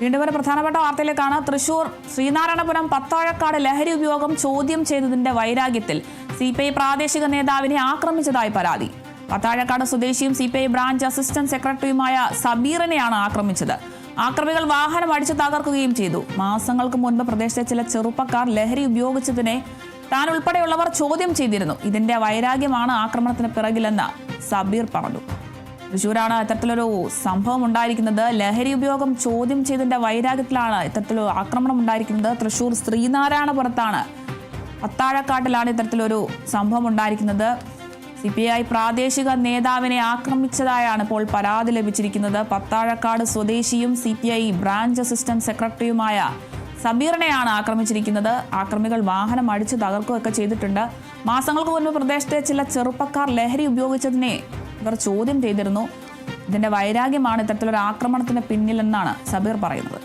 വീണ്ടും ഒരു പ്രധാനപ്പെട്ട വാർത്തയിലേക്കാണ്. തൃശൂർ ശ്രീനാരായണപുരം പത്താഴക്കാട് ലഹരി ഉപയോഗം ചോദ്യം ചെയ്തതിന്റെ വൈരാഗ്യത്തിൽ സി പി ഐ പ്രാദേശിക നേതാവിനെ ആക്രമിച്ചതായി പരാതി. പത്താഴക്കാട് സ്വദേശിയും C P I branch assistant സെക്രട്ടറിയുമായ സബീറിനെയാണ് ആക്രമിച്ചത്. ആക്രമികൾ വാഹനം അടിച്ചു തകർക്കുകയും ചെയ്തു. മാസങ്ങൾക്ക് മുൻപ് പ്രദേശത്തെ ചില ചെറുപ്പക്കാർ ലഹരി ഉപയോഗിച്ചതിനെ താൻ ഉൾപ്പെടെയുള്ളവർ ചോദ്യം ചെയ്തിരുന്നു. ഇതിന്റെ വൈരാഗ്യമാണ് ആക്രമണത്തിന് പിറകിലെന്ന് സബീർ പറഞ്ഞു. തൃശ്ശൂരാണ് ഇത്തരത്തിലൊരു സംഭവം ഉണ്ടായിരിക്കുന്നത്. ലഹരി ഉപയോഗം ചോദ്യം ചെയ്തതിന്റെ വൈരാഗ്യത്തിലാണ് ഇത്തരത്തിലൊരു ആക്രമണം ഉണ്ടായിരിക്കുന്നത്. തൃശ്ശൂർ ശ്രീനാരായണപുരത്താണ് പത്താഴക്കാട്ടിലാണ് ഇത്തരത്തിലൊരു സംഭവം ഉണ്ടായിരിക്കുന്നത്. സി പി ഐ പ്രാദേശിക നേതാവിനെ ആക്രമിച്ചതായാണ് ഇപ്പോൾ പരാതി ലഭിച്ചിരിക്കുന്നത്. പത്താഴക്കാട് സ്വദേശിയും C P I branch assistant സെക്രട്ടറിയുമായ സബീറിനെയാണ് ആക്രമിച്ചിരിക്കുന്നത്. ആക്രമികൾ വാഹനം അടിച്ചു തകർക്കുകയൊക്കെ ചെയ്തിട്ടുണ്ട്. മാസങ്ങൾക്ക് മുൻപ് പ്രദേശത്തെ ചില ചെറുപ്പക്കാർ ലഹരി ഉപയോഗിച്ചതിനെ ഇവർ ചോദ്യം ചെയ്തിരുന്നു. ഇതിന്റെ വൈരാഗ്യമാണ് ഇത്തരത്തിലൊരു ആക്രമണത്തിന് പിന്നിലെന്നാണ് സബീർ പറയുന്നത്.